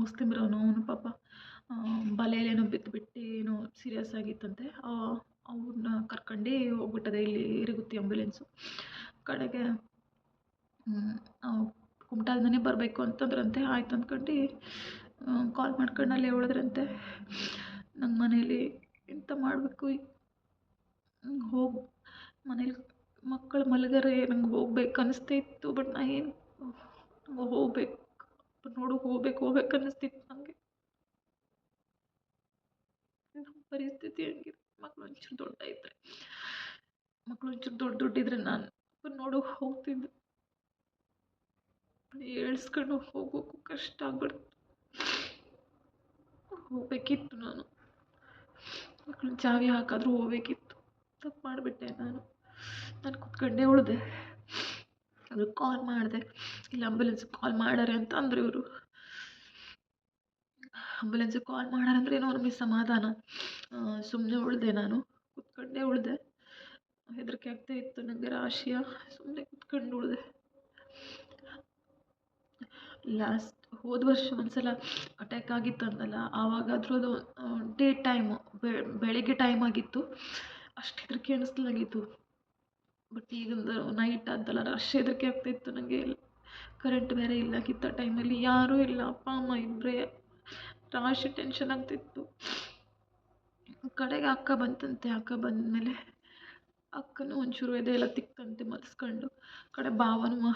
ಮುಸ್ಲಿಮ್ರವನು ಅವನು ಪಾಪ ಬಲೆಯಲ್ಲೇನೋ ಬಿದ್ದುಬಿಟ್ಟು ಏನೋ ಸೀರಿಯಸ್ ಆಗಿತ್ತಂತೆ ಅವ್ರನ್ನ ಕರ್ಕೊಂಡು ಹೋಗ್ಬಿಟ್ಟದೆ ಇಲ್ಲಿ ಇರಗುತ್ತಿ ಆಂಬ್ಯುಲೆನ್ಸು ಕಡೆಗೆ ಕುಮಟಾದಿಂದನೇ ಬರಬೇಕು ಅಂತಂದ್ರಂತೆ, ಆಯ್ತು ಅಂದ್ಕೊಂಡು ಕಾಲ್ ಮಾಡ್ಕೊಂಡು ಅಲ್ಲೇ ಹೇಳಿದ್ರಂತೆ ನಂಗೆ ಮನೇಲಿ ಎಂತ ಮಾಡಬೇಕು ಹೋಗಿ, ಮನೇಲಿ ಮಕ್ಕಳು ಮಲಗರೆ ನಂಗೆ ಹೋಗ್ಬೇಕು ಅನಿಸ್ತಾ ಇತ್ತು ಬಟ್ ನಾ ಏನು, ಹೋಗ್ಬೇಕು. ನೋಡು, ಹೋಗ್ಬೇಕು ಹೋಗ್ಬೇಕು ಅನ್ನಿಸ್ತಿತ್ತು ನನಗೆ ನಮ್ಮ ಪರಿಸ್ಥಿತಿ ಹಂಗಿದೆ? ಮಕ್ಳು ಒಂಚೂರು ದೊಡ್ಡ ಇದ್ದರೆ ಮಕ್ಳು ಒಂಚೂರು ದೊಡ್ಡ ದೊಡ್ಡಿದ್ರೆ ನಾನು ನೋಡು ಹೋಗ್ತಿದ್ದೆ ಏಳ್ಸ್ಕೊಂಡು ಹೋಗೋಕ್ಕೂ ಕಷ್ಟ ಆಗ್ಬಿಡ್ತು. ಹೋಗ್ಬೇಕಿತ್ತು ನಾನು. ಮಕ್ಳು ಚಾವಿ ಹಾಕಾದರೂ ಹೋಗ್ಬೇಕಿತ್ತು. ತಪ್ಪು ಮಾಡಿಬಿಟ್ಟೆ ನಾನು. ನಾನು ಕುತ್ಕೊಂಡೇ ಉಳಿದೆ. ಅದು ಕಾಲ್ ಮಾಡಿದೆ. ಇಲ್ಲ ಆಂಬುಲೆನ್ಸಿಗೆ ಕಾಲ್ ಮಾಡಾರೆ ಅಂತ ಅಂದರು ಇವರು ಆಂಬುಲೆನ್ಸಿಗೆ ಕಾಲ್ ಮಾಡಾರೆ ಅಂದರೆ ಏನೋ ನಮಗೆ ಸಮಾಧಾನ. ಸುಮ್ಮನೆ ಉಳಿದೆ ನಾನು, ಕುತ್ಕೊಂಡೇ ಉಳಿದೆ. ಹೆದರಿಕೆ ಆಗ್ತಾ ಇತ್ತು ನನಗೆ ರಾಶಿಯ ಸುಮ್ಮನೆ ಕುತ್ಕೊಂಡು ಉಳಿದೆ. ಲಾಸ್ಟ್ ಹೋದ ವರ್ಷ ಒಂದ್ಸಲ ಅಟ್ಯಾಕ್ ಆಗಿತ್ತು ಅಂದಲ್ಲ, ಆವಾಗಾದರೂ ಅದು ಡೇ ಟೈಮು ಬೆಳಿಗ್ಗೆ ಟೈಮ್ ಆಗಿತ್ತು. ಅಷ್ಟು ಹೆದರಿಕೆ ಅನ್ನಿಸ್ಲಾಗಿತ್ತು ಬಟ್ ಈಗಿಂದ ನೈಟ್ ಅಂತಲ್ಲ ರಶ್ ಹೆದರಿಕೆ ಆಗ್ತಾಯಿತ್ತು ನನಗೆ ಕರೆಂಟ್ ಬೇರೆ ಇಲ್ಲ ಕಿತ್ತ ಟೈಮಲ್ಲಿ ಯಾರೂ ಇಲ್ಲ. ಅಪ್ಪ, ಅಮ್ಮ ಇಬ್ಬರೇ ರಾಶಿ ಟೆನ್ಷನ್ ಆಗ್ತಿತ್ತು ಕಡೆಗೆ ಅಕ್ಕ ಬಂತಂತೆ. ಅಕ್ಕ ಬಂದಮೇಲೆ ಅಕ್ಕನೂ ಒಂಚೂರು ಎದೆ ಎಲ್ಲ ತಿಕ್ಕಂತೆ ಮಲ್ಸ್ಕೊಂಡು. ಕಡೆ ಭಾವನೂ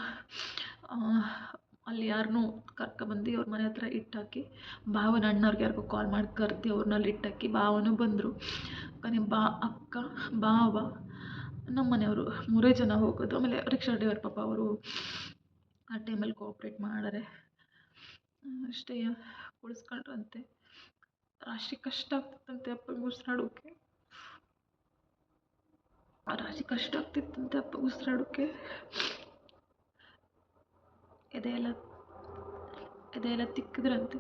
ಅಲ್ಲಿ ಯಾರನ್ನೂ ಕರ್ಕೊಬಂದು ಅವ್ರ ಮನೆ ಹತ್ರ ಇಟ್ಟಾಕಿ, ಭಾವನ ಅಣ್ಣವ್ರಿಗೆ ಯಾರಿಗೂ ಕಾಲ್ ಮಾಡಿ ಕರ್ದು ಅವ್ರನ್ನ ಅಲ್ಲಿ ಇಟ್ಟಾಕಿ ಭಾವನೂ ಬಂದರು. ಕೊನೆ ಬಾ, ಅಕ್ಕ, ಭಾವ ನಮ್ಮ ಮನೆಯವರು ಮೂರೇ ಜನ ಹೋಗೋದು. ಆಮೇಲೆ ರಿಕ್ಷಾ ಡ್ರೈವರ್ ಪಾಪ ಅವರು ಆ ಟೈಮಲ್ಲಿ ಕೋಆಪ್ರೇಟ್ ಮಾಡಾರೆ. ಅಷ್ಟೇ ಉಳಿಸ್ಕೊಂಡ್ರಂತೆ. ರಾಶಿ ಕಷ್ಟ ಆಗ್ತಿತ್ತಂತೆ ಅಪ್ಪಗೆ ಉಸಿರಾಡೋಕ್ಕೆ ರಾಶಿ ಕಷ್ಟ ಆಗ್ತಿತ್ತಂತೆ ಅಪ್ಪ ಉಸಿರಾಡೋಕ್ಕೆ ಎದೆ ಎಲ್ಲ ಎದೆ ಎಲ್ಲ ತಿಕ್ಕಿದ್ರಂತೆ.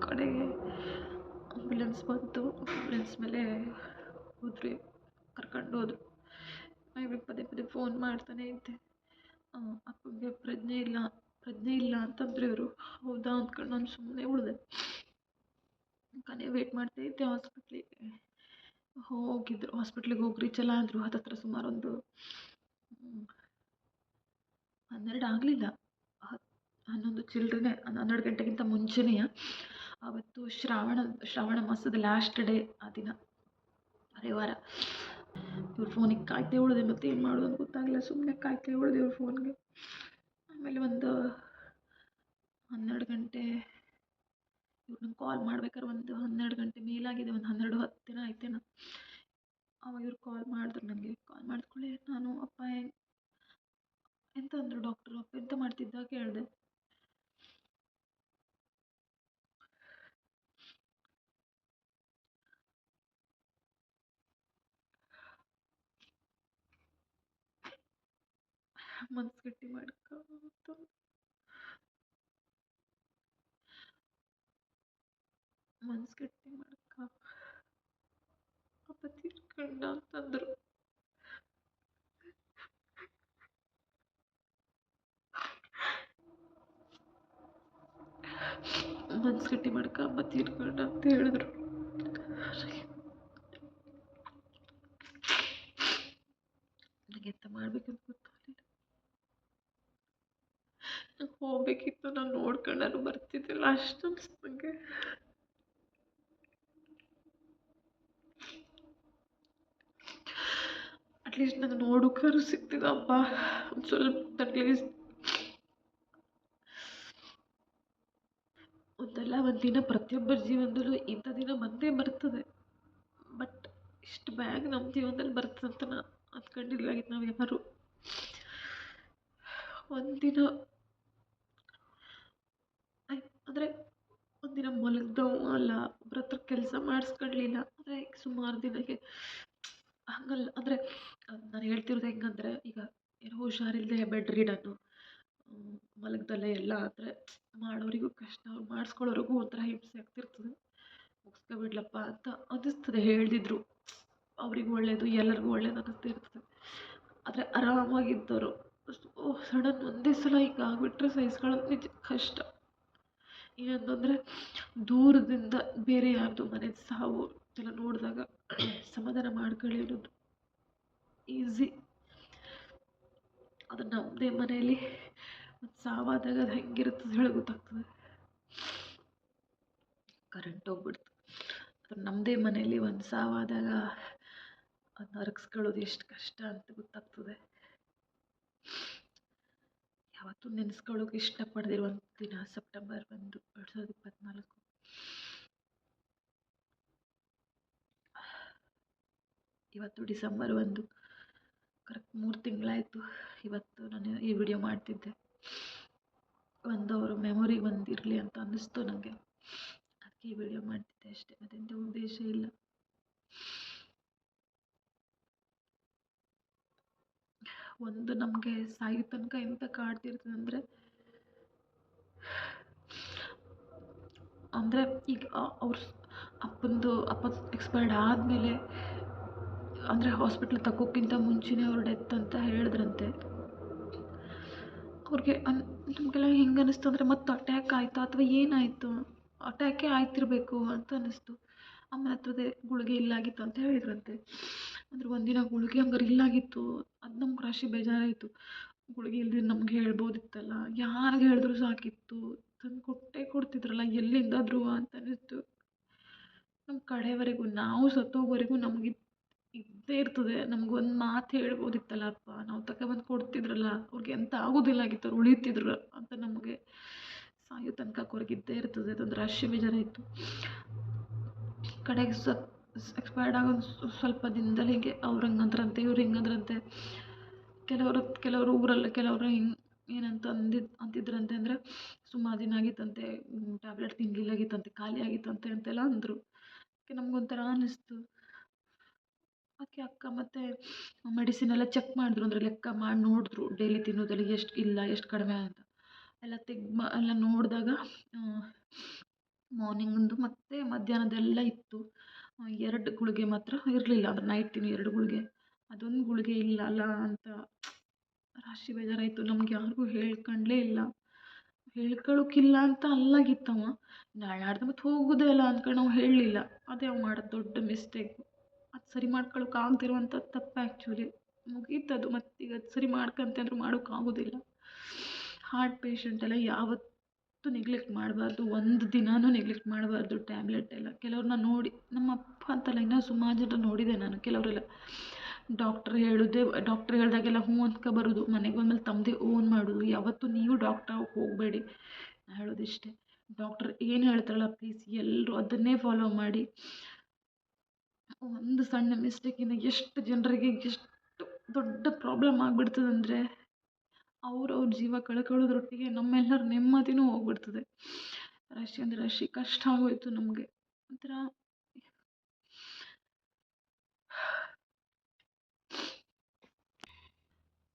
ಕಡೆಗೆ ಆಂಬ್ಯುಲೆನ್ಸ್ ಬಂತು. ಆಂಬ್ಯುಲೆನ್ಸ್ ಮೇಲೆ ಹೋದ್ರಿ ಕರ್ಕೊಂಡು ಹೋದ್ರು. ಇವ್ರಿಗೆ ಪದೇ ಪದೇ ಫೋನ್ ಮಾಡ್ತಾನೆ ಇದ್ದೆ. ಅಪ್ಪಗೆ ಪ್ರಜ್ಞೆ ಇಲ್ಲ ಪ್ರಜ್ಞೆ ಇಲ್ಲ ಅಂತಂದ್ರೆ ಇವರು, ಹೌದಾ ಅಂದ್ಕೊಂಡು ನಾನು ಸುಮ್ಮನೆ ಉಳಿದೆ. ಕನೆ ವೇಟ್ ಮಾಡ್ತಾ ಇದ್ದೆ ಹಾಸ್ಪಿಟ್ಲಿಗೆ ಹೋಗಿದ್ರು ಹಾಸ್ಪಿಟ್ಲಿಗೆ ಹೋಗಿ ರೀಚ್ ಎಲ್ಲ ಅಂದರು ಹತ್ತತ್ರ ಸುಮಾರು ಒಂದು ಹನ್ನೆರಡು ಆಗಲಿಲ್ಲ. ಹತ್ತು ಹನ್ನೊಂದು ಚಿಲ್ಡ್ರನ್, ಹನ್ನೆರಡು ಗಂಟೆಗಿಂತ ಮುಂಚೆನೆಯ. ಆವತ್ತು ಶ್ರಾವಣ ಶ್ರಾವಣ ಮಾಸದ ಲಾಸ್ಟ್ ಡೇ ಆ ದಿನ. ರವಿವಾರ ಇವ್ರ ಫೋನಿಗೆ ಕಾಯ್ತಾ ಉಳಿದೆ ಮತ್ತೆ ಏನು ಮಾಡೋದು ಅಂತ ಗೊತ್ತಾಗಲಿಲ್ಲ. ಸುಮ್ಮನೆ ಕಾಯ್ತಾ ಉಳಿದೆ ಇವ್ರ ಫೋನ್ಗೆ ಆಮೇಲೆ ಒಂದು ಹನ್ನೆರಡು ಗಂಟೆ ಇವ್ರು ನಂಗೆ ಕಾಲ್ ಮಾಡ್ಬೇಕಾದ್ರೆ ಒಂದು ಹನ್ನೆರಡು ಗಂಟೆ ಮೇಲಾಗಿದೆ. ಒಂದು ಹನ್ನೆರಡು ಹತ್ತು ದಿನ ಆಯ್ತೇನ. ಅವಾಗ ಇವ್ರು ಕಾಲ್ ಮಾಡಿದ್ರು ನನಗೆ ಕಾಲ್ ಮಾಡಿದ ಕೂಡಲೇ ನಾನು, ಅಪ್ಪ ಎಂತ ಅಂದರು ಡಾಕ್ಟ್ರು ಅಪ್ಪ, ಎಂತ ಮಾಡ್ತಿದ್ದ? ಕೇಳಿದೆ. ಮನ್ಸು ಗಟ್ಟಿ ಮಾಡ್ಕೊ ಮನ್ಸು ಗಟ್ಟಿ ಮಾಡ್ಕ. ಅಪ್ಪ ತೀರ್ಕೊಂಡ ಅಂತಂದ್ರು. ಮನ್ಸು ಗಟ್ಟಿ ಮಾಡ್ಕ ಅಪ್ಪ ತೀರ್ಕೊಂಡ ಅಂತ ಹೇಳಿದ್ರು ನನಗೆ ಎಂತ ಮಾಡಬೇಕಂತ ಗೊತ್ತಾಗಲಿಲ್ಲ ನಂಗೆ ಹೋಗಬೇಕಿತ್ತು ನಾನು ನೋಡ್ಕೊಂಡಾರು ಬರ್ತಿದ್ದಿಲ್ಲ ಅಷ್ಟು ಅನ್ಸ್ತು ನನಗೆ ಅಟ್ಲೀಸ್ಟ್ ಕರು ನೋಡೋಕ್ಕಾದ್ರು ಒಂದು ಸ್ವಲ್ಪ ಅಟ್ಲೀಸ್ಟ್ ಒಂದಲ್ಲ ಒಂದಿನ ದಿನ ಪ್ರತಿಯೊಬ್ಬರ ಜೀವನದಲ್ಲೂ ಇಂಥ ದಿನ ಬಂದೇ ಬರ್ತದೆ. ಬಟ್ ಇಷ್ಟು ಬ್ಯಾಗ್ ನಮ್ಮ ಜೀವನದಲ್ಲಿ ಬರ್ತದೆ ಅಂತ ನಾನು ಅಂದ್ಕೊಂಡಿರ್ಲಾಗಿತ್ತು ನಾವು ಯಾರು. ಒಂದಿನ ಅಂದರೆ ಒಂದಿನ ಮಲಗ್ದವ ಅಲ್ಲ, ಒಬ್ರ ಹತ್ರ ಕೆಲಸ ಮಾಡಿಸ್ಕೊಳ್ಲಿಲ್ಲ ಅಂದರೆ ಈಗ ಸುಮಾರು ದಿನಕ್ಕೆ ಹಂಗಲ್ಲ. ಅಂದರೆ ನಾನು ಹೇಳ್ತಿರೋದು ಹೆಂಗಂದರೆ, ಈಗ ಏನೋ ಹುಷಾರಿಲ್ಲದೆ ಬೆಡ್ ರೀಡನ್ನು ಮಲಗ್ದಲ್ಲೇ ಎಲ್ಲ ಆದರೆ ಮಾಡೋರಿಗೂ ಕಷ್ಟ ಅವ್ರು ಮಾಡಿಸ್ಕೊಳ್ಳೋರಿಗೂ ಒಂಥರ ಹಿಂಸೆ ಆಗ್ತಿರ್ತದೆ. ಮುಗಿಸ್ಕೊಬಿಡ್ಲಪ್ಪ ಅಂತ ಅನ್ನಿಸ್ತದೆ, ಹೇಳ್ದಿದ್ರು. ಅವ್ರಿಗೂ ಒಳ್ಳೆಯದು ಎಲ್ಲರಿಗೂ ಒಳ್ಳೇದು ಅನ್ನಿಸ್ತಿರ್ತದೆ ಆದರೆ ಆರಾಮಾಗಿದ್ದವರು ಸಡನ್ ಒಂದೇ ಸಲ ಹಿಂಗೆ ಆಗಿಬಿಟ್ರೆ ಸಹಿಸ್ಕೊಳ್ಳೋದು ನಿಜ ಕಷ್ಟ. ಏನಂತಂದರೆ ದೂರದಿಂದ ಬೇರೆ ಯಾರ್ದು ಮನೆ ಸಾವು ಎಲ್ಲ ನೋಡಿದಾಗ ಸಮಾಧಾನ ಮಾಡ್ಕೊಳ್ಳಿ ಅನ್ನೋದು ಈಸಿ ಅದು ನಮ್ಮದೇ ಮನೆಯಲ್ಲಿ ಒಂದು ಸಾವಾದಾಗ ಅದು ಹೆಂಗಿರುತ್ತೆ ಹೇಳಿ ಗೊತ್ತಾಗ್ತದೆ. ಕರೆಂಟ್ ಹೋಗ್ಬಿಡ್ತು. ಅದು ನಮ್ಮದೇ ಮನೆಯಲ್ಲಿ ಒಂದು ಸಾವಾದಾಗ ಅದನ್ನ ಅರಗಿಸ್ಕೊಳ್ಳೋದು ಎಷ್ಟು ಕಷ್ಟ ಅಂತ ಗೊತ್ತಾಗ್ತದೆ. ಯಾವತ್ತೂ ನೆನೆಸ್ಕೊಳ್ಳೋಕೆ ಇಷ್ಟಪಡದಿರುವಂಥ ದಿನ ಸೆಪ್ಟೆಂಬರ್ ಒಂದು, ಎರಡು ಸಾವಿರದ ಇಪ್ಪತ್ತ್ನಾಲ್ಕು ಇವತ್ತು ಡಿಸೆಂಬರ್ ಒಂದು. ಕರೆಕ್ಟ್ ಮೂರು ತಿಂಗಳಾಯಿತು ಇವತ್ತು ನಾನು ಈ ವಿಡಿಯೋ ಮಾಡ್ತಿದ್ದೆ. ಒಂದು ಅವರ ಮೆಮೊರಿ ಬಂದಿರಲಿ ಅಂತ ಅನ್ನಿಸ್ತು ನನಗೆ ಅದಕ್ಕೆ ಈ ವಿಡಿಯೋ ಮಾಡ್ತಿದ್ದೆ ಅಷ್ಟೇ ಮತ್ತೆಂಥ ಉದ್ದೇಶ ಇಲ್ಲ. ಒಂದು ನಮಗೆ ಸಾಯೋ ತನಕ ಎಂತ ಕಾಡ್ತಿರ್ತದೆ ಅಂದರೆ ಅಂದರೆ ಈಗ ಅವ್ರ ಅಪ್ಪಂದು ಅಪ್ಪ ಎಕ್ಸ್ಪೈರ್ಡ್ ಆದಮೇಲೆ ಅಂದರೆ ಹಾಸ್ಪಿಟ್ಲಿಗೆ ತಗೋಕ್ಕಿಂತ ಮುಂಚೆನೇ ಅವ್ರು ಡೆತ್ ಅಂತ ಹೇಳಿದ್ರಂತೆ. ಅವ್ರಿಗೆ ಅನ್, ನಮಗೆಲ್ಲ ಹೆಂಗೆ ಅನ್ನಿಸ್ತು ಅಂದರೆ ಮತ್ತೆ ಅಟ್ಯಾಕ್ ಆಯಿತಾ ಅಥವಾ ಏನಾಯಿತು? ಅಟ್ಯಾಕೇ ಆಯ್ತಿರಬೇಕು ಅಂತ ಅನ್ನಿಸ್ತು ಆಮೇಲೆ ಹತ್ರದೇ ಗುಳಿಗೆ ಇಲ್ಲಾಗಿತ್ತು ಅಂತ ಹೇಳಿದ್ರಂತೆ. ಅಂದ್ರೆ ಒಂದಿನ ಗುಳಿಗೆ ಹಂಗಾರೆ ಇಲ್ಲಾಗಿತ್ತು. ಅದು ನಮ್ಗೆ ರಾಶಿ ಬೇಜಾರಾಯಿತು. ಗುಳಿಗೆ ಇಲ್ದಿದ್ರೆ ನಮ್ಗೆ ಹೇಳ್ಬೋದಿತ್ತಲ್ಲ. ಯಾರಿಗೆ ಹೇಳಿದ್ರು ಸಾಕಿತ್ತು? ತಂದು ಕೊಟ್ಟೇ ಕೊಡ್ತಿದ್ರಲ್ಲ, ಎಲ್ಲಿಂದಾದರೂ ಅಂತ ಅನ್ನಿಸ್ತು ನಮ್ಮ ಕಡೆವರೆಗೂ, ನಾವು ಸತ್ತೋಗೋವರೆಗೂ ನಮ್ಗೆ ಇದ್ದೇ ಇರ್ತದೆ. ನಮ್ಗೆ ಒಂದು ಮಾತು ಹೇಳ್ಬೋದಿತ್ತಲ್ಲಪ್ಪ ನಾವು ತಗೊಬಂದು ಕೊಡ್ತಿದ್ರಲ್ಲ, ಅವ್ರಿಗೆ ಎಂತ ಆಗೋದಿಲ್ಲಾಗಿತ್ತು ಅವ್ರು ಉಳಿತಿದ್ರು ಅಂತ ನಮಗೆ ಸಾಯೋ ತನಕ ಇದ್ದೇ ಇರ್ತದೆ. ಅದೊಂದು ರಾಶಿ ಬೇಜಾರಾಯಿತು. ಕಡೆಗೆ ಸತ್ ಎಕ್ಸ್ಪೈರ್ಡ್ ಆಗೋ ಸ್ವಲ್ಪ ದಿನದಲ್ಲಿ ಹೀಗೆ ಅವ್ರು ಹಂಗಂದ್ರಂತೆ, ಇವ್ರು ಹಿಂಗಂದ್ರಂತೆ. ಕೆಲವರು ಕೆಲವರು ಊರಲ್ಲಿ ಕೆಲವರು ಹಿಂಗೆ ಏನಂತ ಅಂದಿದ್ದು ಅಂತಿದ್ರಂತೆ ಅಂದರೆ ಸುಮಾರು ದಿನ ಆಗಿತ್ತಂತೆ ಟ್ಯಾಬ್ಲೆಟ್ ತಿನ್ನಲಿಲ್ಲಾಗಿತ್ತಂತೆ ಖಾಲಿ ಆಗಿತ್ತಂತೆ ಅಂತೆಲ್ಲ ಅಂದರು. ಅದಕ್ಕೆ ನಮ್ಗೊಂಥರ ಅನ್ನಿಸ್ತು ಅದಕ್ಕೆ ಅಕ್ಕ ಮತ್ತು ಮೆಡಿಸಿನ್ ಎಲ್ಲ ಚೆಕ್ ಮಾಡಿದ್ರು. ಅಂದರೆ ಲೆಕ್ಕ ಮಾಡಿ ನೋಡಿದ್ರು. ಡೈಲಿ ತಿನ್ನೋದ್ರಲ್ಲಿ ಎಷ್ಟು ಇಲ್ಲ, ಎಷ್ಟು ಕಡಿಮೆ ಅಂತ. ಎಲ್ಲ ತೆಗ್ದು ಎಲ್ಲ ನೋಡಿದಾಗ ಮಾರ್ನಿಂಗಿಂದು ಮತ್ತು ಮಧ್ಯಾಹ್ನದೆಲ್ಲ ಇತ್ತು. ಎರಡು ಗುಳಿಗೆ ಮಾತ್ರ ಇರಲಿಲ್ಲ. ಅಂದ್ರೆ ನೈಟ್ ತಿನ್ನು ಎರಡು ಗುಳಿಗೆ. ಅದೊಂದು ಗುಳಿಗೆ ಇಲ್ಲ ಅಲ್ಲ ಅಂತ ರಾಶಿ ಬೇಜಾರಾಯಿತು. ನಮ್ಗೆ ಯಾರಿಗೂ ಹೇಳ್ಕೊಂಡ್ಲೇ ಇಲ್ಲ. ಹೇಳ್ಕೊಳಕ್ಕಿಲ್ಲ ಅಂತ ಅಲ್ಲಾಗಿತ್ತವ. ನಾಳೆ ಆಡ್ದ ಮತ್ತೆ ಹೋಗೋದೇ ಅಲ್ಲ ಅಂದ್ಕೊಂಡು ನಾವು ಹೇಳಲಿಲ್ಲ. ಅದೇ ಅವ ಮಾಡೋದು ದೊಡ್ಡ ಮಿಸ್ಟೇಕು ಸರಿ ಮಾಡ್ಕೊಳಕ್ಕೆ ಆಗದಿರುವಂಥ ತಪ್ಪು ಆ್ಯಕ್ಚುಲಿ ಮುಗೀತು ಅದು ಮತ್ತು ಈಗ ಅದು ಸರಿ ಮಾಡ್ಕಂತೆ ಅಂದ್ರೂ ಮಾಡೋಕ್ಕಾಗೋದಿಲ್ಲ ಹಾರ್ಟ್ ಪೇಷಂಟ್ ಎಲ್ಲ ಯಾವತ್ತೂ ನೆಗ್ಲೆಕ್ಟ್ ಮಾಡಬಾರ್ದು. ಒಂದು ದಿನಾನೂ ನೆಗ್ಲೆಕ್ಟ್ ಮಾಡಬಾರ್ದು ಟ್ಯಾಬ್ಲೆಟ್ ಎಲ್ಲ. ಕೆಲವ್ರನ್ನ ನೋಡಿ, ನಮ್ಮ ಅಪ್ಪ ಅಂತಲ್ಲ, ಇನ್ನೂ ಸುಮಾರು ಜನ ನೋಡಿದೆ ನಾನು. ಕೆಲವರೆಲ್ಲ ಡಾಕ್ಟ್ರ್ ಹೇಳೋದೆ ಡಾಕ್ಟ್ರ್ ಹೇಳಿದಾಗೆಲ್ಲ ಹ್ಞೂ ಅಂದ್ಕೊ ಬರೋದು. ಮನೆಗೆ ಬಂದಮೇಲೆ ತಮ್ಮದೇ ಓನ್ ಮಾಡೋದು. ಯಾವತ್ತೂ ನೀವು ಡಾಕ್ಟ್ರ್ ಹೋಗಬೇಡಿ. ನಾನು ಹೇಳೋದಿಷ್ಟೇ ಡಾಕ್ಟ್ರ್ ಏನು ಹೇಳ್ತಾರಲ್ಲ ಪ್ಲೀಸ್ ಎಲ್ಲರೂ ಅದನ್ನೇ ಫಾಲೋ ಮಾಡಿ. ಒಂದು ಸಣ್ಣ ಮಿಸ್ಟೇಕಿಂದ ಎಷ್ಟು ಜನರಿಗೆ ಎಷ್ಟು ದೊಡ್ಡ ಪ್ರಾಬ್ಲಮ್ ಆಗಿಬಿಡ್ತದಂದ್ರೆ ಅವ್ರವ್ರ ಜೀವ ಕಳ್ಕೊಳ್ಳೋದ್ರೊಟ್ಟಿಗೆ ನಮ್ಮೆಲ್ಲರ ನೆಮ್ಮದಿನೂ ಹೋಗ್ಬಿಡ್ತದೆ. ರಾಶಿ ಅಂದರೆ ರಶಿ, ಕಷ್ಟ ಆಗೋಯಿತು ನಮಗೆ. ಒಂಥರ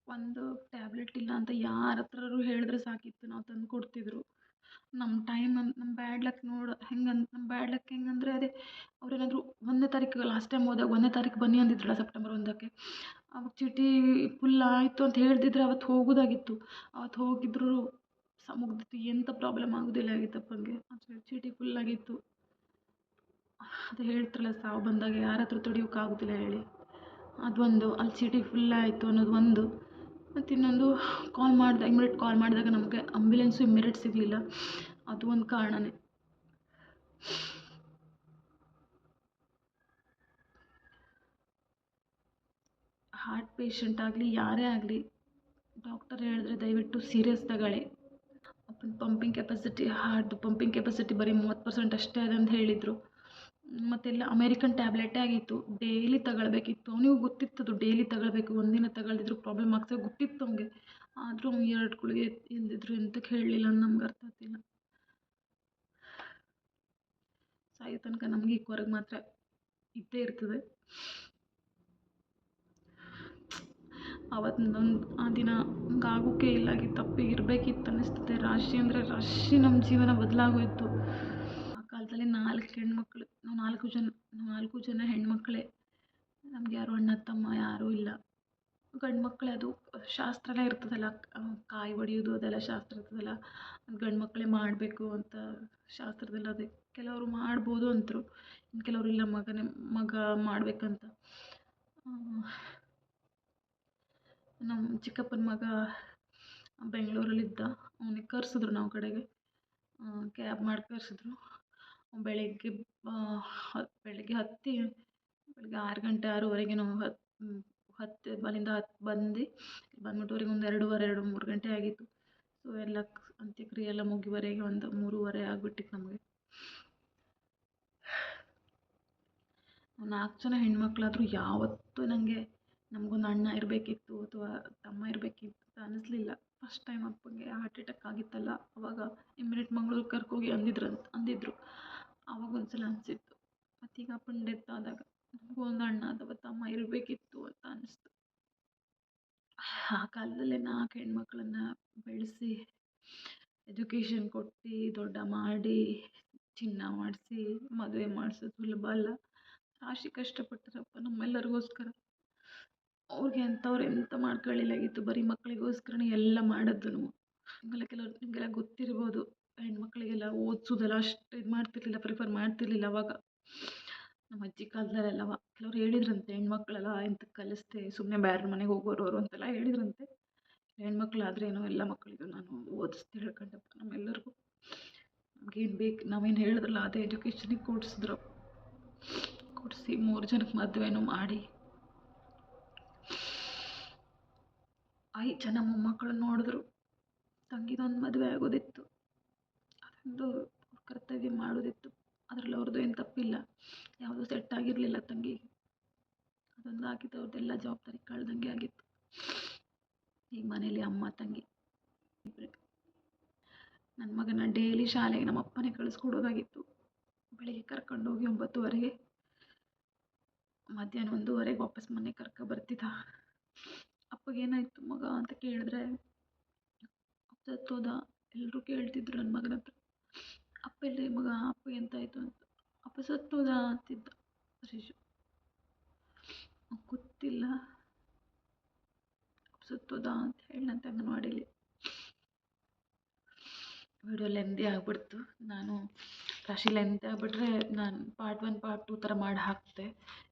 ಒಂದು ಟ್ಯಾಬ್ಲೆಟ್ ಇಲ್ಲ ಅಂತ ಯಾರ ಹತ್ರ ಹೇಳಿದ್ರೆ ಸಾಕಿತ್ತು, ನಾವು ತಂದು ಕೊಡ್ತಿದ್ರು ನಮ್ಮ ಟೈಮ್ ನಮ್ಮ ಬ್ಯಾಡ್ ಲಕ್ ನೋಡಿ, ಹೆಂಗೆ ನಮ್ಮ ಬ್ಯಾಡ್ ಲಕ್ ಹೆಂಗಂದರೆ ಅದೇ, ಅವ್ರೇನಾದರೂ ಒಂದನೇ ತಾರೀಕು ಲಾಸ್ಟ್ ಟೈಮ್ ಹೋದಾಗ ಒಂದನೇ ತಾರೀಕು ಬನ್ನಿ ಅಂದಿದ್ರಲ್ಲ ಸೆಪ್ಟೆಂಬರ್ ಒಂದಕ್ಕೆ. ಅವಾಗ ಚೀಟಿ ಫುಲ್ ಆಯಿತು ಅಂತ ಹೇಳ್ದಿದ್ರೆ ಅವತ್ತು ಹೋಗೋದಾಗಿತ್ತು. ಅವತ್ತು ಹೋಗಿದ್ರು, ಸ ಮುಗ್ದಿತ್ತು ಎಂಥ ಪ್ರಾಬ್ಲಮ್ ಆಗೋದಿಲ್ಲ ಆಗಿತ್ತಪ್ಪಂಗೆ ಅದು ಚೀಟಿ ಫುಲ್ ಆಗಿತ್ತು. ಅದು ಹೇಳ್ತಾರಲ್ಲ, ಸಾವು ಬಂದಾಗ ಯಾರ ಹತ್ರ ತಡಿಯೋಕ್ಕಾಗೋದಿಲ್ಲ ಹೇಳಿ. ಅದೊಂದು, ಅಲ್ಲಿ ಚೀಟಿ ಫುಲ್ ಆಯಿತು ಅನ್ನೋದು ಒಂದು. ಮತ್ತು ಇನ್ನೊಂದು ಕಾಲ್ ಮಾಡಿದ ಇಮ್ಮಿಡಿಯೇಟ್ ಕಾಲ್ ಮಾಡಿದಾಗ ನಮಗೆ ಆಂಬ್ಯುಲೆನ್ಸು ಇಮ್ಮಿಡಿಯೇಟ್ ಸಿಗಲಿಲ್ಲ. ಅದು ಒಂದು ಕಾರಣನೇ. ಹಾರ್ಟ್ ಪೇಷಂಟ್ ಆಗಲಿ, ಯಾರೇ ಆಗಲಿ ಡಾಕ್ಟರ್ ಹೇಳಿದ್ರೆ ದಯವಿಟ್ಟು ಸೀರಿಯಸ್ ತಗೊಳ್ಳಿ. Pumping capacity heart pumping capacity ಬರೀ ಮೂವತ್ತು ಪರ್ಸೆಂಟ್ ಅಷ್ಟೇ ಇದೆ ಅಂತ ಹೇಳಿದರು. ಮತ್ತೆಲ್ಲ ಅಮೇರಿಕನ್ ಟ್ಯಾಬ್ಲೆಟೇ ಆಗಿತ್ತು. ಡೈಲಿ ತಗೊಳ್ಬೇಕಿತ್ತು. ಅವನಿಗೂ ಗೊತ್ತಿತ್ತು ಅದು ಡೈಲಿ ತಗೊಳ್ಬೇಕು, ಒಂದಿನ ತಗೊಳ್ದಿದ್ರು ಪ್ರಾಬ್ಲಮ್ ಆಗ್ತದೆ. ಗೊತ್ತಿತ್ತು ಅವನಿಗೆ. ಆದರೂ ಅವ್ನು ಎರಡು ಗುಳಿಗೆ ಎಂದಿದ್ರು ಎಂತಕ್ಕೆ ಹೇಳಲಿಲ್ಲ ಅಂತ ನಮ್ಗೆ ಅರ್ಥ ಆಗ್ತಿಲ್ಲ. ಸಾಯೋ ತನಕ ನಮಗೆ ಈ ಕೊರಗೆ ಮಾತ್ರ ಇದ್ದೇ ಇರ್ತದೆ. ಅವತ್ತೊಂದು ಆ ದಿನ ಹಂಗಾಗೋಕ್ಕೆ ಇಲ್ಲಾಗಿ ತಪ್ಪಿಗೆ ಇರಬೇಕಿತ್ತು ಅನ್ನಿಸ್ತದೆ. ರಾಶಿ ಅಂದರೆ ರಾಶಿ ನಮ್ಮ ಜೀವನ ಬದಲಾಗೋಯ್ತು. ನಾಲ್ಕು ಹೆಣ್ಮಕ್ಳು ನಾವು ನಾಲ್ಕು ಜನ ನಾಲ್ಕು ಜನ ಹೆಣ್ಮಕ್ಳೇ. ನಮ್ಗೆ ಯಾರು ಅಣ್ಣ, ತಮ್ಮ ಯಾರೂ ಇಲ್ಲ. ಗಂಡು ಮಕ್ಕಳೇ ಅದು ಶಾಸ್ತ್ರನೇ ಇರ್ತದಲ್ಲ ಕಾಯಿ ಒಡೆಯೋದು ಅದೆಲ್ಲ ಶಾಸ್ತ್ರ ಇರ್ತದಲ್ಲ ಗಂಡು ಮಕ್ಕಳೇ ಮಾಡಬೇಕು ಅಂತ ಶಾಸ್ತ್ರದಲ್ಲಿ ಅದೇ. ಕೆಲವರು ಮಾಡ್ಬೋದು ಅಂತರು, ಇನ್ನು ಕೆಲವರು ಇಲ್ಲ ಮಗನೇ, ಮಗ ಮಾಡಬೇಕಂತ. ನಮ್ಮ ಚಿಕ್ಕಪ್ಪನ ಮಗ ಬೆಂಗಳೂರಲ್ಲಿದ್ದ, ಅವನಿಗೆ ಕರೆಸಿದ್ರು ನಾವು ಕಡೆಗೆ. ಕ್ಯಾಬ್ ಮಾಡಿ ಕರೆಸಿದ್ರು. ಬೆಳಗ್ಗೆ ಬೆಳಗ್ಗೆ ಹತ್ತಿ, ಬೆಳಗ್ಗೆ ಆರು ಗಂಟೆ ಆರೂವರೆಗೆ ನಾವು ಹತ್ತು ಹತ್ತಿ ಅಲ್ಲಿಂದ ಹತ್ತಿ ಬಂದು ಬಂದ್ಬಿಟ್ಟುವರೆಗೆ ಒಂದು ಎರಡೂವರೆ, ಎರಡು ಮೂರು ಗಂಟೆ ಆಗಿತ್ತು. ಸೊ ಎಲ್ಲ ಅಂತ್ಯಕ್ರಿಯೆ ಎಲ್ಲ ಮುಗಿಯುವರೆಗೆ ಒಂದು ಮೂರುವರೆ ಆಗ್ಬಿಟ್ಟಿತ್ತು ನಮಗೆ. ನಾಲ್ಕು ಜನ ಹೆಣ್ಮಕ್ಳಾದರೂ ಯಾವತ್ತೂ ನನಗೆ ನಮಗೊಂದು ಅಣ್ಣ ಇರಬೇಕಿತ್ತು ಅಥವಾ ತಮ್ಮ ಇರಬೇಕಿತ್ತು ಅಂತ ಅನ್ನಿಸ್ಲಿಲ್ಲ ಫಸ್ಟ್ ಟೈಮ್ ಅಪ್ಪಂಗೆ ಹಾರ್ಟ್ ಅಟ್ಯಾಕ್ ಆಗಿತ್ತಲ್ಲ, ಅವಾಗ ಇಮ್ಮಿಡಿಯೇಟ್ ಮಂಗ್ಳೂರಿಗೆ ಕರ್ಕೋಗಿ ಅಂದಿದ್ರು. ಅಂದಿದ್ದರು ಆವಾಗ ಒಂದು ಸಲ ಅನಿಸಿತ್ತು ಮತ್ತೀಗ ಅಪ್ಪನ ಡೆತ್ ಆದಾಗ ನಮಗೂ ಒಂದು ಅಣ್ಣ ಅಥವಾ ತಮ್ಮ ಇರಬೇಕಿತ್ತು ಅಂತ ಅನಿಸ್ತು. ಆ ಕಾಲದಲ್ಲೇ ನಾಲ್ಕು ಹೆಣ್ಮಕ್ಳನ್ನ ಬೆಳೆಸಿ ಎಜುಕೇಷನ್ ಕೊಟ್ಟು, ದೊಡ್ಡ ಮಾಡಿ, ಚಿನ್ನ ಮಾಡಿಸಿ, ಮದುವೆ ಮಾಡಿಸೋದು ಸುಲಭ ಅಲ್ಲ. ರಾಶಿ ಕಷ್ಟಪಟ್ಟರಪ್ಪ ನಮ್ಮೆಲ್ಲರಿಗೋಸ್ಕರ. ಅವ್ರಿಗೆ ಅಂಥವ್ರು ಎಂತ ಮಾಡ್ಕೊಳ್ಳಿಲ್ಲಾಗಿತ್ತು ಬರೀ ಮಕ್ಕಳಿಗೋಸ್ಕರನೇ ಎಲ್ಲ ಮಾಡಿದ್ದು ನಾವು. ನಿಮಗೆಲ್ಲ ಕೆಲವ್ರು ನಿಮಗೆಲ್ಲ ಗೊತ್ತಿರ್ಬೋದು. ಹೆಣ್ಮಕ್ಳಿಗೆಲ್ಲ ಓದಿಸೋದೆಲ್ಲ ಅಷ್ಟು ಇದು ಮಾಡ್ತಿರ್ಲಿಲ್ಲ ಪ್ರಿಫರ್ ಮಾಡ್ತಿರ್ಲಿಲ್ಲ ಅವಾಗ. ನಮ್ಮ ಅಜ್ಜಿ ಕಾಲದಲ್ಲೆಲ್ಲವ ಕೆಲವ್ರು ಹೇಳಿದ್ರಂತೆ, ಹೆಣ್ಮಕ್ಳೆಲ್ಲ ಎಂತ ಕಲಿಸ್ತೇ ಸುಮ್ಮನೆ ಬೇರೆ ಮನೆಗೆ ಹೋಗೋರು ಅವರು ಅಂತೆಲ್ಲ ಹೇಳಿದ್ರಂತೆ. ಹೆಣ್ಮಕ್ಳಾದ್ರೇನು ಎಲ್ಲ ಮಕ್ಕಳಿಗೂ ನಾನು ಓದಿಸ್ದೆ ಹೇಳ್ಕೊಂಡಪ್ಪ ನಮ್ಮೆಲ್ಲರಿಗೂ. ನಮ್ಗೇನು ಬೇಕು, ನಾವೇನು ಹೇಳಿದ್ರಲ್ಲ ಅದೇ ಎಜುಕೇಷನಿಗೆ ಕೊಡಿಸಿದ್ರು. ಕೊಡಿಸಿ ಮೂರು ಜನಕ್ಕೆ ಮದುವೆನೂ ಮಾಡಿ. ಐದು ಜನ ಮೊಮ್ಮಕ್ಕಳನ್ನ ನೋಡಿದ್ರು. ತಂಗಿದೊಂದು ಮದುವೆ ಆಗೋದಿತ್ತು. ಅದೊಂದು ಕರ್ತವ್ಯ ಮಾಡೋದಿತ್ತು. ಅದರಲ್ಲಿ ಅವ್ರದ್ದು ಏನು ತಪ್ಪಿಲ್ಲ. ಯಾವುದೂ ಸೆಟ್ ಆಗಿರಲಿಲ್ಲ ತಂಗಿಗೆ ಅದೊಂದು ಆಗಿದ್ದು ಅವ್ರದ್ದೆಲ್ಲ ಜವಾಬ್ದಾರಿ ಕಳ್ದಂಗೆ ಆಗಿತ್ತು. ಈಗ ಮನೇಲಿ ಅಮ್ಮ, ತಂಗಿ ನನ್ನ ಮಗನ ಡೈಲಿ ಶಾಲೆಗೆ ನಮ್ಮ ಅಪ್ಪನೇ ಕಳಿಸ್ಕೊಡೋದಾಗಿತ್ತು ಬೆಳಿಗ್ಗೆ ಕರ್ಕೊಂಡೋಗಿ ಒಂಬತ್ತುವರೆಗೆ. ಮಧ್ಯಾಹ್ನ ಒಂದೂವರೆಗೆ ವಾಪಸ್ ಮನೆಗೆ ಕರ್ಕ ಬರ್ತಿದ್ದ. ಅಪ್ಪಗೇನಾಯಿತು ಮಗ ಅಂತ ಕೇಳಿದ್ರೆ ಸತ್ತೋದ ಎಲ್ಲರೂ ಕೇಳ್ತಿದ್ರು ನನ್ನ ಮಗನ ಹತ್ರ. ಅಪ್ಪ ಎಲ್ಲಿ ಮಗ ಅಪ್ಪ ಎಂತಾಯಿತು ಅಂತ. ಅಪ್ಪ ಸತ್ತೋದ ಅಂತಿದ್ದ ರಿಷು ಗೊತ್ತಿಲ್ಲ. ಸತ್ತೋದ ಅಂತ ಹೇಳಂತ ಅಂಗನವಾಡೀಲಿ. ವಿಡಿಯೋ ಲೆಂದಿ ಆಗಿಬಿಡ್ತು. ನಾನು ರಾಶಿ ಲೆಂತ್ ಆಗಿಬಿಟ್ರೆ ನಾನು ಪಾರ್ಟ್ ಒನ್ ಪಾರ್ಟ್ ಟೂ ಥರ ಮಾಡಿ ಹಾಕ್ತೆ.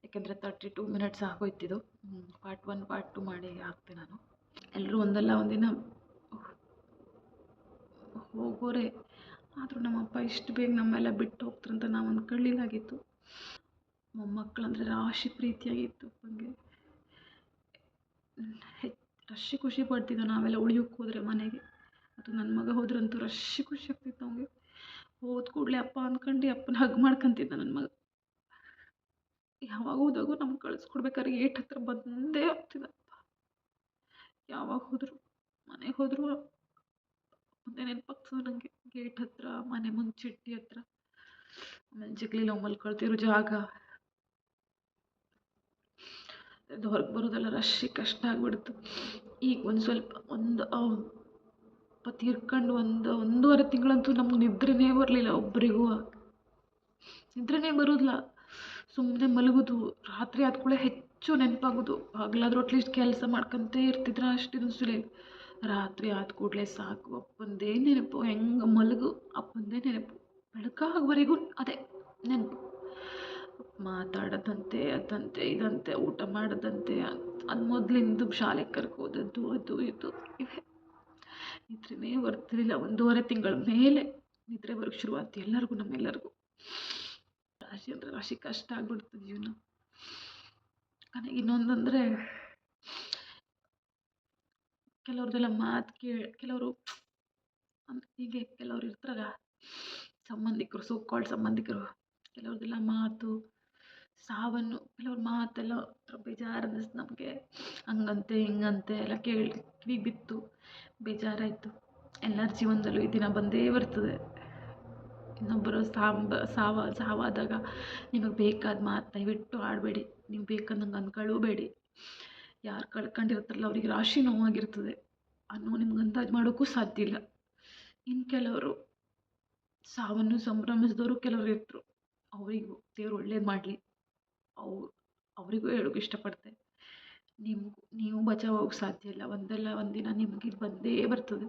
ಯಾಕೆಂದರೆ ತರ್ಟಿ ಟೂ ಮಿನಿಟ್ಸ್ ಆಗೋಯ್ತಿದ್ದು ಪಾರ್ಟ್ ಒನ್ ಪಾರ್ಟ್ ಟು ಮಾಡಿ ಹಾಕ್ತೆ ನಾನು. ಎಲ್ಲರೂ ಒಂದಲ್ಲ ಒಂದಿನ. ಹೋಗೋರೆ. ಆದರೂ ನಮ್ಮಪ್ಪ ಇಷ್ಟು ಬೇಗ ನಮ್ಮೆಲ್ಲ ಬಿಟ್ಟು ಹೋಗ್ತಾರಂತ ನಾವು ಅಂದ್ಕೊಳ್ಳಿಲ್ಲಾಗಿತ್ತು ಮೊಮ್ಮಕ್ಕಳಂದರೆ ರಾಶಿ ಪ್ರೀತಿಯಾಗಿತ್ತು ಅಪ್ಪಂಗೆ ಹೆಚ್ಚು ರಶ್ಶಿ ಖುಷಿ ಪಡ್ತಿದ್ದ ನಾವೆಲ್ಲ ಉಳಿಯೋಕ್ಕೆ ಹೋದರೆ ಮನೆಗೆ. ಅದು ನನ್ನ ಮಗ ಹೋದ್ರಂತೂ ರಶ್ಶಿ ಖುಷಿ ಆಗ್ತಿತ್ತು ಅವನಿಗೆ ಹೋದ ಕೂಡಲೇ ಅಪ್ಪ ಅಂದ್ಕೊಂಡು ಅಪ್ಪನ ಹಗ್ ಮಾಡ್ಕೊಂತಿದ್ದ ನನ್ನ ಮಗ. ಯಾವಾಗ ಹೋದಾಗೂ ನಮ್ಗೆ ಕಳಿಸ್ಕೊಡ್ಬೇಕಾದ್ರೆ ಏಟ್ ಹತ್ರ ಬಂದೇ ಹೋಗ್ತಿದ್ದಪ್ಪ ಯಾವಾಗ ಹೋದ್ರು, ಮನೆಗೆ ಹೋದ್ರು ಮುಂದೆ ನೆನಪಾಗ್ತದೆ ನನಗೆ ಗೇಟ್ ಹತ್ರ, ಮನೆ ಮುಂದೆ ಚಿಟ್ಟಿ ಹತ್ರ. ಆಮೇಲೆ ಜಗ್ಲಿಲಿ ನಾವು ಮಲ್ಕೊಳ್ತಿರೋ ಜಾಗ. ಅದು ಹೊರಗೆ ಬರೋದೆಲ್ಲ ರಶ್ಶಿ ಕಷ್ಟ ಆಗ್ಬಿಡ್ತು. ಈಗ ಒಂದು ಸ್ವಲ್ಪ, ಒಂದು ಅಪ್ಪ ತೀರ್ಕೊಂಡು ಒಂದು, ಒಂದೂವರೆ ತಿಂಗಳಂತೂ ನಮ್ಗೆ ನಿದ್ರೆನೇ ಬರಲಿಲ್ಲ ಒಬ್ಬರಿಗೂ ನಿದ್ರೆನೇ ಬರೋದಿಲ್ಲ. ಸುಮ್ಮನೆ ಮಲಗೋದು. ರಾತ್ರಿ ಆದ ಕೂಡಲೇ ಹೆಚ್ಚು ನೆನಪಾಗೋದು. ಹಗಲಾದ್ರೂ ಅಟ್ಲೀಸ್ಟ್ ಕೆಲಸ ಮಾಡ್ಕೊಂತೇ ಇರ್ತಿದ್ರೆ ಅಷ್ಟು ಸುಲೇ ರಾತ್ರಿ ಆದ ಕೂಡಲೇ ಸಾಕು. ಅಪ್ಪಂದೇ ನೆನಪು, ಹೆಂಗೆ ಮಲಗು, ಅಪ್ಪಂದೇ ನೆನಪು. ಬೆಳಕಾಗೋವರೆಗೂ ಅದೇ ನೆನಪು. ಮಾತಾಡದಂತೆ, ಅದಂತೆ, ಇದಂತೆ, ಊಟ ಮಾಡದಂತೆ, ಅದು ಮೊದಲಿಂದ ಶಾಲೆಗೆ ಕರ್ಕೋದದ್ದು, ಅದು, ಇದು, ಇವೆ. ನಿದ್ರೆನೇ ಬರ್ತಿರಲಿಲ್ಲ. ಒಂದೂವರೆ ತಿಂಗಳ ಮೇಲೆ ನಿದ್ರೆ ಬರೋಕ್ಕೆ ಶುರುವಾಯ್ತು ಎಲ್ಲರಿಗೂ, ನಮ್ಮೆಲ್ಲರಿಗೂ. ರಾಶಿ ಅಂದರೆ ರಾಶಿ ಕಷ್ಟ ಆಗ್ಬಿಡ್ತು ಜೀವನ. ನನಗೆ ಇನ್ನೊಂದಂದರೆ ಕೆಲವ್ರದ್ದೆಲ್ಲ ಮಾತು ಕೇಳಿ ಕೆಲವರು ಹೀಗೆ ಕೆಲವ್ರು ಇರ್ತಾರಲ್ಲ, ಸಂಬಂಧಿಕರು ಸೋ ಕಾಲ್ಡ್ ಸಂಬಂಧಿಕರು ಕೆಲವ್ರದ್ದೆಲ್ಲ ಮಾತು, ಸಾವನ್ನು, ಕೆಲವ್ರ ಮಾತೆಲ್ಲ ಬೇಜಾರು ಅನ್ನಿಸ್ತು ನಮಗೆ ಹಂಗಂತೆ, ಹಿಂಗಂತೆ ಎಲ್ಲ ಕೇಳಿ, ಕಿವಿಗೆ ಬಿತ್ತು, ಬೇಜಾರಾಯಿತು. ಎಲ್ಲರ ಜೀವನದಲ್ಲೂ ಈ ದಿನ ಬಂದೇ ಬರ್ತದೆ. ಇನ್ನೊಬ್ಬರು ಸಾಂಬ, ಸಾವ, ಸಾವಾದಾಗ ನಿಮಗೆ ಬೇಕಾದ ಮಾತು ದಯವಿಟ್ಟು ಆಡಬೇಡಿ ನೀವು ಬೇಕಂದಂಗೆ ಅಂದ್ಕೊಳ್ಳಬೇಡಿ. ಯಾರು ಕಳ್ಕೊಂಡಿರ್ತಾರಲ್ಲ ಅವ್ರಿಗೆ ರಾಶಿ ನೋವಾಗಿರ್ತದೆ. ನೋವು ನಿಮ್ಗೆ ಅಂದಾಜು ಮಾಡೋಕ್ಕೂ ಸಾಧ್ಯ ಇಲ್ಲ. ಇನ್ನು ಕೆಲವರು ಸಾವನ್ನು ಸಂಭ್ರಮಿಸಿದವರು ಕೆಲವರು ಇರ್ತರು. ಅವರಿಗೂ ದೇವ್ರು ಒಳ್ಳೇದು ಮಾಡಲಿ. ಅವು ಅವರಿಗೂ ಹೇಳೋಕೆ ಇಷ್ಟಪಡ್ತೆ. ನಿಮಗೂ, ನೀವು ಬಚಾವ್ ಹೋಗಕ್ಕೆ ಸಾಧ್ಯ ಇಲ್ಲ. ಒಂದಲ್ಲ ಒಂದಿನ ನಿಮಗೆ ಬಂದೇ ಬರ್ತದೆ.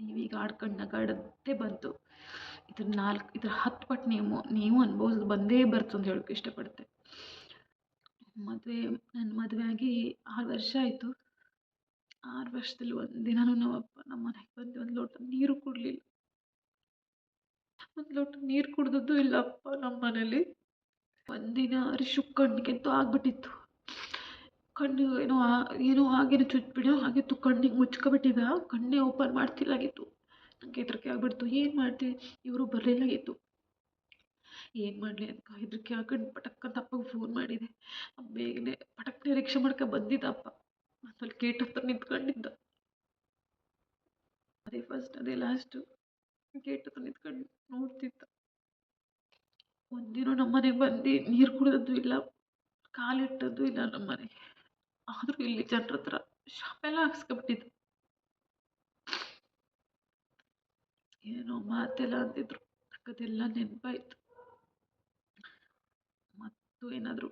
ನೀವೀಗ ಆಡ್ಕೊಂಡು ನಗಾಡದ್ದೇ ಬಂತು. ಇದ್ರ ನಾಲ್ಕು, ಇದ್ರ ಹತ್ತು ಪಟ್ಟು ನೀವು ನೀವು ಅನ್ಭವ್ಸೋದು ಬಂದೇ ಬರ್ತು ಅಂತ ಹೇಳೋಕೆ ಇಷ್ಟಪಡ್ತೆ. ಮದುವೆ ನನ್ನ ಮದುವೆ ಆಗಿ ಆರು ವರ್ಷ ಆಯಿತು. ಆರು ವರ್ಷದಲ್ಲಿ ಒಂದು ನಮ್ಮ ಅಪ್ಪ ನಮ್ಮ ಮನೆಗೆ ಬಂದು ಒಂದು ಲೋಟ ನೀರು ಕುಡಲಿಲ್ಲ. ಒಂದು ಲೋಟ ನೀರು ಕುಡ್ದದ್ದು ಇಲ್ಲ ಅಪ್ಪ ನಮ್ಮ ಮನೇಲಿ ಒಂದಿನ ರಿಷುಕ್ ಕಣ್ಣಿಗೆ ಅಂತೂ ಆಗ್ಬಿಟ್ಟಿತ್ತು. ಕಣ್ಣು ಏನೋ ಏನೋ ಹಾಗೇನೋ ಚುಚ್ಬಿಡೋ ಆಗಿತ್ತು ಕಣ್ಣಿಗೆ ಮುಚ್ಕೊಬಿಟ್ಟಿದ್ದ ಕಣ್ಣೇ ಓಪನ್ ಮಾಡ್ತಿಲ್ಲಾಗಿತ್ತು ನಂಗೆ ಹೆದರಿಕೆ ಆಗ್ಬಿಡ್ತು. ಏನು ಮಾಡ್ತೀವಿ ಇವರು ಬರಲಿಲ್ಲಾಗಿತ್ತು ಏನು ಮಾಡಲಿ ಅಂತ ಹೆದರಿಕೆ ಹಾಕೊಂಡು ಪಟಕ್ ಅಂತ ಅಪ್ಪಗೆ ಫೋನ್ ಮಾಡಿದೆ. ಬೇಗನೆ ಪಟಕ್ನೆ ರಿಕ್ಷಾ ಮಾಡ್ಕೊಂಡು ಬಂದಿದ್ದ ಅಪ್ಪ ಅಲ್ಲಿ ಗೇಟ್ ಹತ್ರ ನಿಂತ್ಕೊಂಡಿದ್ದ. ಅದೇ ಫಸ್ಟ್ ಅದೇ ಲಾಸ್ಟು ಗೇಟ್ ಹತ್ರ ನಿಂತ್ಕೊಂಡು ನೋಡ್ತಿದ್ದ. ಒಂದಿನ ನಮ್ಮ ಮನೆಗೆ ಬಂದು ನೀರು ಕುಡಿದದ್ದು ಇಲ್ಲ ಕಾಲಿಟ್ಟದ್ದು ಇಲ್ಲ ನಮ್ಮ ಮನೆಗೆ. ಆದರೂ ಇಲ್ಲಿ ಜನರ ಹತ್ರ ಶಾಪೆಲ್ಲ ಹಾಕ್ಸ್ಕೊಬಿಟ್ಟಿದ್ದ. ಏನೋ ಮಾತೆಲ್ಲ ಅಂತಿದ್ರು ಅಕ್ಕದೆಲ್ಲ ನೆನಪಾಯ್ತು. ಮತ್ತು ಏನಾದರೂ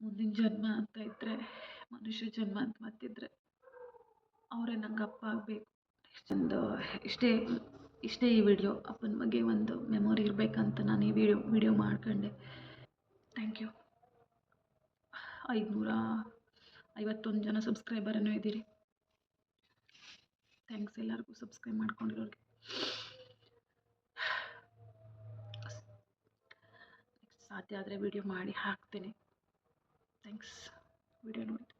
ಮುಂದಿನ ಜನ್ಮ ಅಂತ ಇದ್ದರೆ ಮನುಷ್ಯ ಜನ್ಮ ಅಂತ ಮತ್ತಿದ್ರೆ ಅವರೇ ನಂಗೆ ಅಪ್ಪ ಆಗಬೇಕು. ಇಷ್ಟೊಂದು ಇಷ್ಟೇ ಇಷ್ಟೇ ಈ ವಿಡಿಯೋ ಅಪ್ಪನ ಬಗ್ಗೆ ಒಂದು ಮೆಮೊರಿ ಇರಬೇಕಂತ ನಾನು ಈ ವಿಡಿಯೋ ವಿಡಿಯೋ ಮಾಡ್ಕೊಂಡೆ. ಥ್ಯಾಂಕ್ ಯು ಐದುನೂರ ಐವತ್ತೊಂದು ಜನ ಸಬ್ಸ್ಕ್ರೈಬರನ್ನು ಇದ್ದೀರಿ. ಥ್ಯಾಂಕ್ಸ್ ಎಲ್ಲರಿಗೂ ಸಬ್ಸ್ಕ್ರೈಬ್ ಮಾಡ್ಕೊಂಡಿರೋರಿಗೆ. ಸಾಧ್ಯ ಆದರೆ ವಿಡಿಯೋ ಮಾಡಿ ಹಾಕ್ತೀನಿ. ಥ್ಯಾಂಕ್ಸ್ ವಿಡಿಯೋ ನೋಡಿ